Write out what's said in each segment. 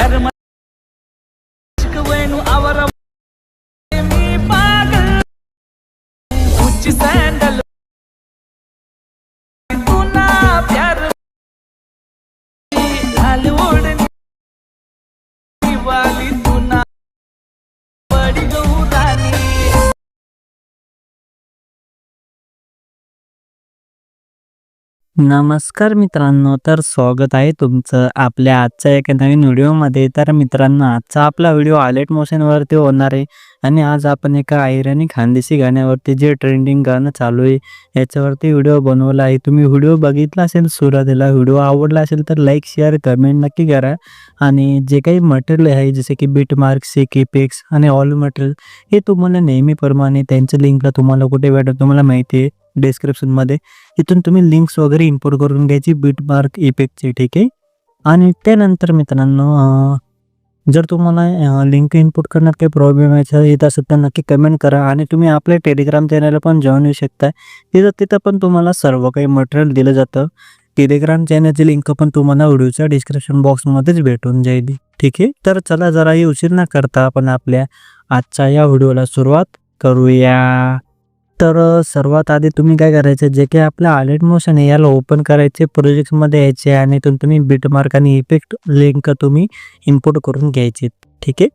ಧರ್ಮ ಅವರ ಹುಚ್ಚಿ ಸ್ಯಾಂಡಲ್ नमस्कार मित्रांनो तर स्वागत आहे तुमचं आपल्या आजच्या एका नवीन व्हिडिओमध्ये. तर मित्रांनो आजचा आपला व्हिडिओ आलेट मोशनवरती होणार आहे आणि आज आपण एका ऐराणी खानदेशी गाण्यावरती जे ट्रेंडिंग गाणं चालू आहे याच्यावरती व्हिडिओ बनवला आहे. तुम्ही व्हिडिओ बघितला असेल सुरुवातीला व्हिडिओ आवडला असेल तर लाईक शेअर कमेंट नक्की करा. आणि जे काही मटेरियल आहे जसे की बीट मार्क्स सिक इफेक्ट्स आणि ऑल मटेरियल हे तुम्हाला नेहमीप्रमाणे त्यांच्या लिंकला तुम्हाला कुठे भेटत तुम्हाला माहिती आहे. डिस्क्रिप्शनमध्ये इथून तुम्ही लिंक्स वगैरे इम्पोर्ट करून घ्यायची बीट मार्क इफेक्टची ठीक आहे? आणि त्यानंतर मित्रांनो जर तुम्हाला लिंक इनपुट करण्यात काही प्रॉब्लेम येत असेल तर नक्की कमेंट करा आणि तुम्ही आपल्या टेलिग्राम चॅनलला पण जॉईन होऊ शकता तिथं तिथं पण तुम्हाला सर्व काही मटेरियल दिलं जातं. टेलिग्राम चॅनलची लिंक पण तुम्हाला व्हिडिओच्या डिस्क्रिप्शन बॉक्समध्येच भेटून जाईल ठीक आहे? तर चला जराही उशीर न करता आपण आपल्या आजच्या या व्हिडिओला सुरुवात करूया. तर सर्वात आधी तुम्ही काय करायचं जे काही आपलं आलेट मोशन आहे याला ओपन करायचे प्रोजेक्टमध्ये यायचे आणि इथून तुम्ही बिटमार्क आणि इफेक्ट लिंक तुम्ही इम्पोर्ट करून घ्यायचे. ठीक आहे?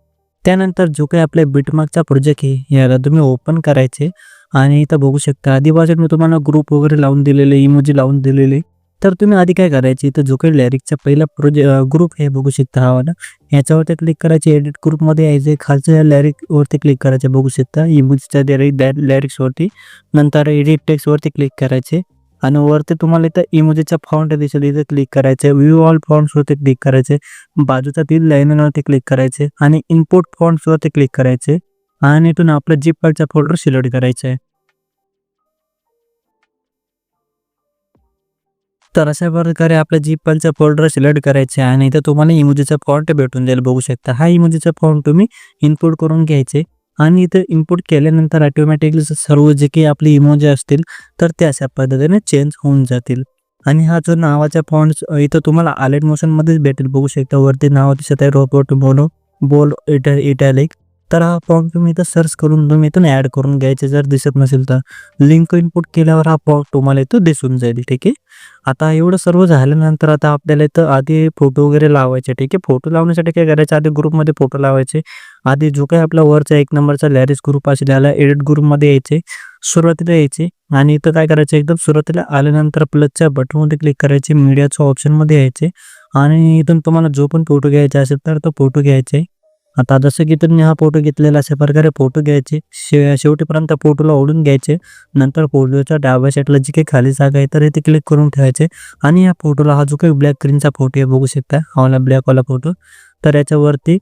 त्यानंतर जो काही आपल्या बिटमार्कचा प्रोजेक्ट आहे याला तुम्ही ओपन करायचे. आणि इथं बघू शकता आधी बाजूला मी तुम्हाला ग्रुप वगैरे लावून दिलेले इमोजी लावून दिलेले. तर तुम्ही आधी काय करायचे? इथं जो काही लॅरिकचा पहिला प्रोजे ग्रुप आहे बघू शकता हा वाला. याच्यावरती क्लिक करायचे एडिट ग्रुपमध्ये यायचे. खालच्या लॅरिक वरती क्लिक करायचे बघू शकता. इमोजीच्या लॅरिक्स वरती. नंतर एडिट टेक्स्टवरती क्लिक करायचे. आणि वरती तुम्हाला इथं इमोजीचा फॉन्ट दिसेल. इथे क्लिक करायचे. व्ह्यू ऑल फॉन्ट्स वरती क्लिक करायचे. बाजूच्या तीन लाईनवरती क्लिक करायचे. आणि इनपुट फॉन्ट्स वरती क्लिक करायचे. आणि इथून आपलं जीप फोल्डर सिलेक्ट करायचा आहे. तर अशा प्रकारे आपल्या जीपलचा फोल्डर सिलेक्ट करायचे आणि इथं तुम्हाला इमोजीचा फॉन्ट भेटून जाईल बघू शकता. हा इमोजीचा फॉन्ट तुम्ही इनपुट करून घ्यायचे आणि इथं इनपुट केल्यानंतर ऑटोमॅटिकली सर्व जे काही आपले इमोजी असतील तर ते अशा पद्धतीने चेंज होऊन जातील. आणि हा जो नावाचा फॉन्ट इथं तुम्हाला आलेट मोशनमध्येच भेटेल. बघू शकता वरती नाव दिसत आहे रोबोट मोनो बोल इटा इटॅलिक तर हा फॉर्म तुम्ही इथं सर्च करून तुम्ही इथून ॲड करून घ्यायचे जर दिसत नसेल तर. लिंक इनपुट केल्यावर हा फॉर्म तुम्हाला इथं दिसून जाईल ठीक आहे? आता एवढं सर्व झाल्यानंतर आता आपल्याला इथं आधी फोटो वगैरे लावायचे ठीक आहे? फोटो लावण्यासाठी काय करायचं? आधी ग्रुपमध्ये फोटो लावायचे. आधी जो काही आपला वरचा एक नंबरचा लॅरिस ग्रुप असेल त्याला एडिट ग्रुपमध्ये यायचे. सुरुवातीला यायचे. आणि इथं काय करायचं? एकदम सुरुवातीला आल्यानंतर प्लसच्या बटनमध्ये क्लिक करायचे. मीडियाच्या ऑप्शनमध्ये यायचे. आणि इथून तुम्हाला जो पण फोटो घ्यायचा असेल तर तो फोटो घ्यायचे. आता जसं की तुम्ही हा फोटो घेतलेला अशा प्रकारे फोटो घ्यायचे शे शेवटीपर्यंत फोटोला ओढून घ्यायचे नंतर फोटोच्या डाव्या साईडला जी काही खाली जागा आहे तर इथे क्लिक करून ठेवायचे आणि या फोटोला हा जो काही ब्लॅक ग्रीनचा फोटो आहे बघू शकता. हा वाला ब्लॅकवाला फोटो तर याच्यावरती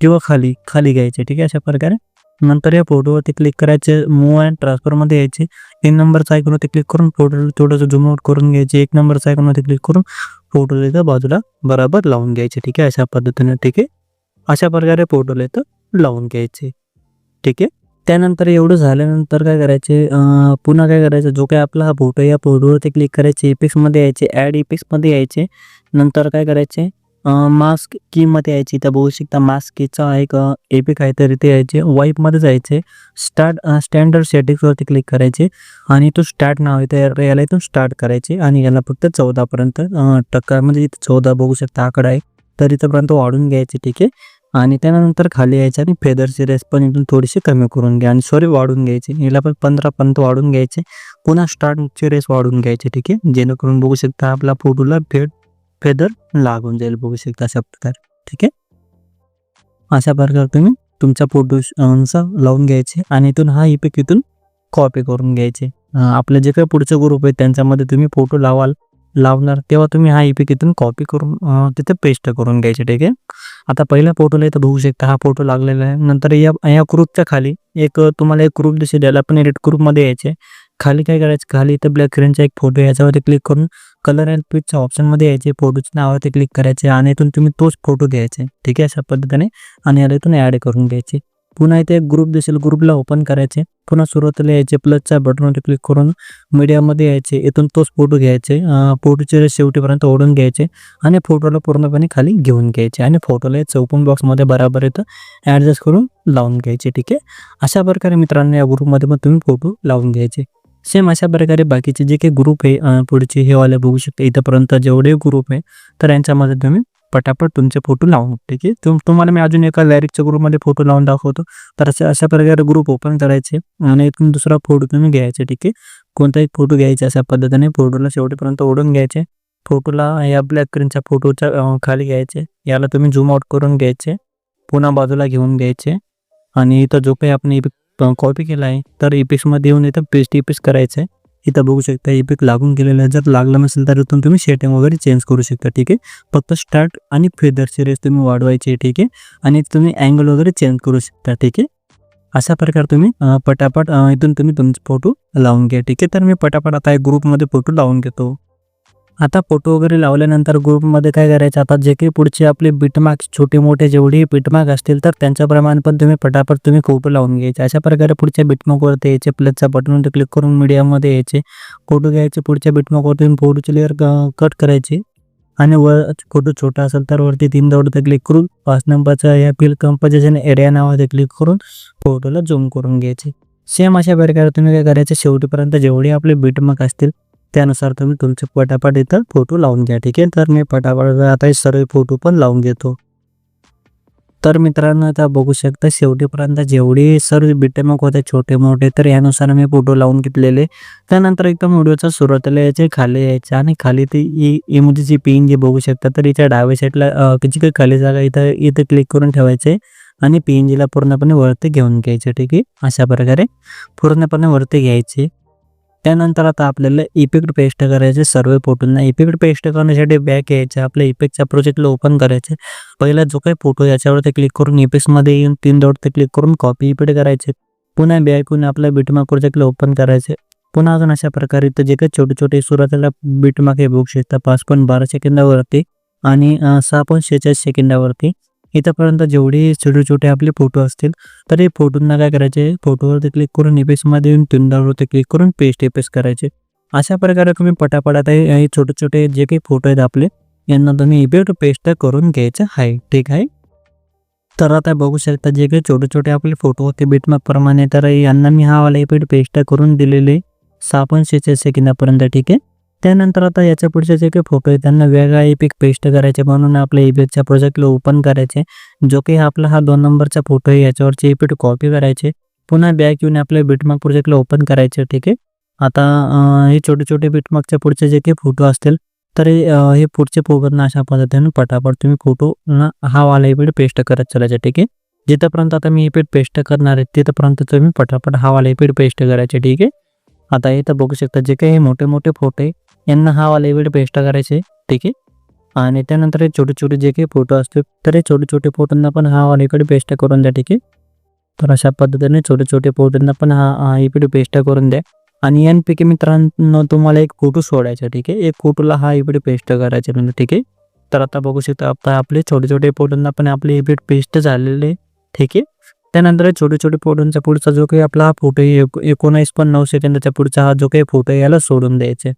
किंवा खाली खाली घ्यायचे ठीक आहे? अशा प्रकारे. नंतर या फोटोवरती क्लिक करायचे मूव अँड ट्रान्सफरमध्ये यायचे. तीन नंबरचा आयकॉनवरती क्लिक करून फोटो थोडंसं झूम आउट करून घ्यायचे. एक नंबरचा आयकॉनवरती क्लिक करून फोटो बाजूला बरोबर लावून घ्यायचे ठीक आहे? अशा पद्धतीने ठीक आहे? अशा प्रकारे फोटोला इथं लावून घ्यायचे. ठीक आहे? त्यानंतर एवढं झाल्यानंतर काय करायचे पुन्हा काय करायचं? जो काय आपला हा फोटो या फोटोवरती क्लिक करायचे इपिक्समध्ये यायचे ॲड इपिक्समध्ये यायचे. नंतर काय करायचे? मास्क कीमध्ये यायची. त्या बघू शकता मास्क कीचा एक एपिक आहे तर इथे यायचे. वाईपमध्ये जायचे. स्टार्ट स्टँडर्ड सेटिंग्सवरती क्लिक करायचे. आणि तो स्टार्ट नाव आहे तर याला इथून स्टार्ट करायचे. आणि याला फक्त चौदापर्यंत टक्का म्हणजे इथं चौदा बघू शकता आकडा आहे. तर इथंपर्यंत वाढून घ्यायचे. ठीक आहे? आणि त्यानंतर खाली यायचं आणि फेदरची रेस पण इथून थोडीशी कमी करून घ्या. आणि सॉरी वाढून घ्यायची. याला पण पंधरापर्यंत वाढून घ्यायचे. पुन्हा स्टार्टची रेस वाढून घ्यायची ठीक आहे? जेणेकरून बघू शकता आपला फोटोला फेड फेदर लागून जाईल बघू शकता अशा प्रकारे ठीक आहे? अशा प्रकारे तुम्ही तुमच्या फोटो लावून घ्यायचे आणि इथून हा इफेक्ट इथून कॉपी करून घ्यायचे. आपले जे काही पुढचे ग्रुप आहेत त्यांच्यामध्ये तुम्ही फोटो लावाल. लावणार तेव्हा तुम्ही हा इफेक्ट इथून कॉपी करून तिथे पेस्ट करून घ्यायचे ठीक आहे? आता पहिल्या फोटोला इथं बघू शकता हा फोटो लागलेला आहे. नंतर या या ग्रुपच्या खाली एक तुम्हाला एक ग्रुप दिसेल याला पण एडिट ग्रुपमध्ये यायचे. खाली काय करायचं? खाली इथं ब्लॅक स्क्रीनचा एक फोटो याच्यावरती क्लिक करून कलर अँड पिकच्या ऑप्शनमध्ये यायचे. फोटोच्या नावावरती क्लिक करायचे आणि इथून तुम्ही तोच फोटो घ्यायचे ठीक आहे? अशा पद्धतीने आणि याला इथून ॲड करून घ्यायचे. पुन्हा इथे एक ग्रुप दिसेल ग्रुपला ओपन करायचे. पुन्हा सुरुवातीला यायचे. प्लसच्या बटनवर क्लिक करून मीडियामध्ये यायचे. इथून तोच फोटो घ्यायचे. फोटोचे शेवटीपर्यंत ओढून घ्यायचे. आणि फोटोला पूर्णपणे खाली घेऊन घ्यायचे. आणि फोटोला चौपन बॉक्समध्ये बराबर इथं ॲडजस्ट करून लावून घ्यायचे. ठीक आहे? अशा प्रकारे मित्रांनो या ग्रुपमध्ये पण तुम्ही फोटो लावून घ्यायचे. सेम अशा प्रकारे बाकीचे जे काही ग्रुप आहे पुढचे हे वाले बघू शकता. इथंपर्यंत जेवढे ग्रुप आहे तर यांच्यामध्ये तुम्ही पटापट तुमचे फोटो लावून ठीक आहे? तुम तुम्हाला मी अजून एका लॅरिकच्या ग्रुपमध्ये फोटो लावून दाखवतो. तर अशा अशा प्रकारे ग्रुप ओपन करायचे आणि इथून दुसरा फोटो तुम्ही घ्यायचे ठीक आहे? कोणताही फोटो घ्यायचा अशा पद्धतीने फोटोला शेवटीपर्यंत ओढून घ्यायचे. फोटोला या ब्लॅक स्क्रीनच्या फोटोच्या खाली घ्यायचे. याला तुम्ही झूम आउट करून घ्यायचे. पुन्हा बाजूला घेऊन घ्यायचे. आणि इथं जो काही आपण कॉपी केला आहे तर इपिक्समध्ये येऊन इथं पेस्ट इपिक्स करायचं. आहे इथं बघू शकता इपिक लागून गेलेलं आहे. जर लागलं नसेल तर इथून तुम्ही सेटिंग वगैरे चेंज करू शकता ठीक आहे? फक्त स्टार्ट आणि फेदरची रेस तुम्ही वाढवायची आहे ठीक आहे? आणि तुम्ही अँगल वगैरे चेंज करू शकता ठीक आहे? अशा प्रकारे तुम्ही पटापट इथून तुम्ही तुमचे फोटो लावून घ्या ठीक आहे? तर मी पटापट आता एक ग्रुपमध्ये फोटो लावून घेतो. आता फोटो वगैरे लावल्यानंतर ग्रुपमध्ये काय करायचं? आता जे काही पुढचे आपले बिटमार्क्स छोटे मोठे जेवढेही बिटमार्क असतील तर त्यांच्याप्रमाणे पण तुम्ही पटापट तुम्ही फोटो लावून घ्यायचे. अशा प्रकारे पुढच्या बिटमार्कवरती यायचे प्लसच्या बटनवरती क्लिक करून मीडियामध्ये यायचे. फोटो घ्यायचे पुढच्या बिटमार्कवरती तुम्ही फोटोची लेअर कट करायचे. आणि वर फोटो छोटा असेल तर वरती तीन दौडते क्लिक करून पाच नंबरचा या फिल कंपोजिशन एरिया नावामध्ये क्लिक करून फोटोला झूम करून घ्यायचे. सेम अशा प्रकारे तुम्ही काय करायचे? शेवटीपर्यंत जेवढे आपले बिटमार्क असतील त्यानुसार तुम्ही तुमचे पटापट इथं फोटो लावून घ्या ठीक आहे? तर मी पटापट आता सर्व फोटो पण लावून घेतो. तर मित्रांनो आता बघू शकता शेवटीपर्यंत जेवढे सर्व बिटेमक होते छोटे मोठे तर यानुसार मी फोटो लावून घेतलेले. त्यानंतर एकदम व्हिडिओचा सुरुवातीला यायचे खाली यायचे आणि खाली ती ई इमोजीची पिन जे बघू शकता तर इच्या डाव्या साईडला जी काही खाली जागा इथं इथं क्लिक करून ठेवायचे आणि पीएनजीला पूर्णपणे वरती घेऊन घ्यायचे ठीक आहे? अशा प्रकारे पूर्णपणे वरती घ्यायचे. त्यानंतर आता आपल्याला इफेक्ट पेस्ट करायचे सर्व फोटोंना इफेक्ट पेस्ट करण्यासाठी बॅक यायचे आपल्या इफेक्टच्या प्रोजेक्टला ओपन करायचे. पहिला जो काही फोटो याच्यावरती क्लिक करून इफेक्ट्समध्ये येऊन तीन डॉट क्लिक करून कॉपी इफेक्ट करायचे. पुन्हा बॅक आपल्या बिटमा प्रोजेक्टला ओपन करायचे. पुन्हा अजून अशा प्रकारे तर जे काही छोटे छोटे सुरुवातीला बिटमार्क हे बघू शकता पाच पॉईंट बारा सेकंदावरती आणि सहा पॉईंट शेहेचाळीस सेकंदावरती. इथंपर्यंत जेवढे छोटे छोटे आपले फोटो असतील तर हे फोटोंना काय करायचे? फोटोवरती क्लिक करून इफेक्ट्समध्ये येऊन तीन क्लिक करून पेस्ट इफेक्ट करायचे. अशा प्रकारे तुम्ही पटापटात हे छोटे छोटे जे काही फोटो आहेत आपले यांना तुम्ही इफेक्ट पेस्ट करून घ्यायचं आहे. ठीक आहे? तर आता बघू शकता जे काही छोटे छोटे आपले फोटो होते बिटमार्क प्रमाणे तर यांना मी हा वाला इफेक्ट पेस्ट करून दिलेले सहा पण सेकंदापर्यंत ठीक आहे? त्यानंतर आता याच्या पुढचे जे काही फोटो आहेत त्यांना वेगळा इफेक्ट पेस्ट करायचे म्हणून आपल्या इफेक्टच्या प्रोजेक्टला ओपन करायचे. जो काही आपला हा दोन नंबरचा फोटो आहे याच्यावरचे इफेक्ट कॉपी करायचे. पुन्हा बॅक येऊन आपल्या बिटमार्क प्रोजेक्टला ओपन करायचे ठीक आहे? आता हे छोटे छोटे बिटमार्कच्या पुढचे जे काही फोटो असतील तर हे पुढचे फोटोंना अशा पद्धतीने पटापट तुम्ही फोटो ना हा वाला इफेक्ट पेस्ट करत चालायचे ठीक आहे? जिथंपर्यंत आता मी इफेक्ट पेस्ट करणार आहे तिथंपर्यंत तुम्ही पटापट हा वाला इफेक्ट पेस्ट करायचे ठीक आहे? आता इथं बघू शकता जे काही हे मोठे मोठे फोटो आहे यांना हा वाला इव्हेंट पेस्ट करायचे ठीक आहे? आणि त्यानंतर हे छोटे छोटे जे काही फोटो असतील तर हे छोटे छोटे फोटोंना पण हा वाला इकडे पेस्ट करून द्या ठीक आहे? तर अशा पद्धतीने छोटे छोटे फोटोंना पण हा हा पेस्ट करून द्या. आणि यांपैकी मित्रांनो तुम्हाला एक फोटो सोडायचा ठीक आहे? एक फोटोला हा इकडे पेस्ट करायचा म्हणजे ठीक आहे? तर आता बघू शकता आता आपले छोटे छोटे फोटोंना पण आपले इफेक्ट पेस्ट झालेले ठीक आहे? त्यानंतर छोटे छोटे फोटोंचा पुढचा जो काही आपला हा फोटो आहे एक- पण नऊ सेकंदाच्या पुढचा हा जो काही फोटो याला सोडून द्यायचे.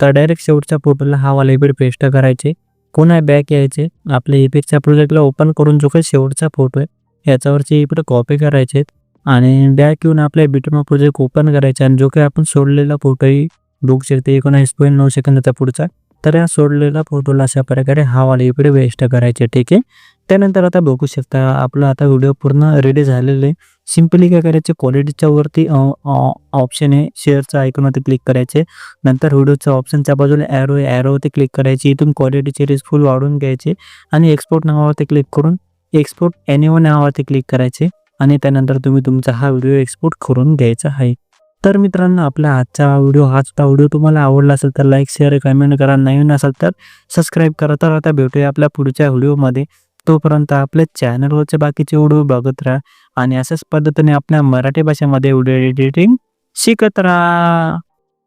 तर डायरेक्ट शेवटच्या फोटोला हा वाला इफेक्ट पेस्ट करायचे. पुन्हा बॅक यायचे. आपल्या इफेक्टच्या प्रोजेक्टला ओपन करून जो काही शेवटचा फोटो आहे याच्यावरचे इफेक्ट कॉपी करायचे आणि बॅक येऊन आपल्या बिटमा प्रोजेक्ट ओपन करायचे आणि जो काही आपण सोडलेला फोटोही बुक बघू शकते एकोणावीस पॉईंट नऊ सेकंदाचा पुढचा. तर या सोडलेला फोटोला अशा प्रकारे हा वाला इकडे वेस्ट करायचे ठीक आहे? त्यानंतर आता बघू शकता आपला आता व्हिडिओ पूर्ण रेडी झालेला आहे. सिम्पली काय करायचे क्वालिटीच्या वरती ऑप्शन आहे. शेअरचं आयकॉनवरती क्लिक करायचे नंतर व्हिडिओच्या ऑप्शनच्या बाजूला ॲरो ॲरोवरती क्लिक करायची. इथून क्वालिटीची रेस फुल वाढवून घ्यायचे आणि एक्सपोर्ट नावावरती क्लिक करून एक्सपोर्ट एनिओ नावावरती क्लिक करायचे आणि त्यानंतर तुम्ही तुमचा हा व्हिडिओ एक्सपोर्ट करून घ्यायचा आहे. तर मित्रांनो आपला आजचा व्हिडिओ हाचा व्हिडिओ तुम्हाला आवडला असेल तर लाईक शेअर कमेंट करा. नवीन असाल तर सबस्क्राईब करा. तर आता भेटूया आपल्या पुढच्या व्हिडिओमध्ये तोपर्यंत आपल्या चॅनलवरचे बाकीचे व्हिडिओ बघत राहा आणि अशाच पद्धतीने आपल्या मराठी भाषेमध्ये व्हिडिओ एडिटिंग शिकत राहा.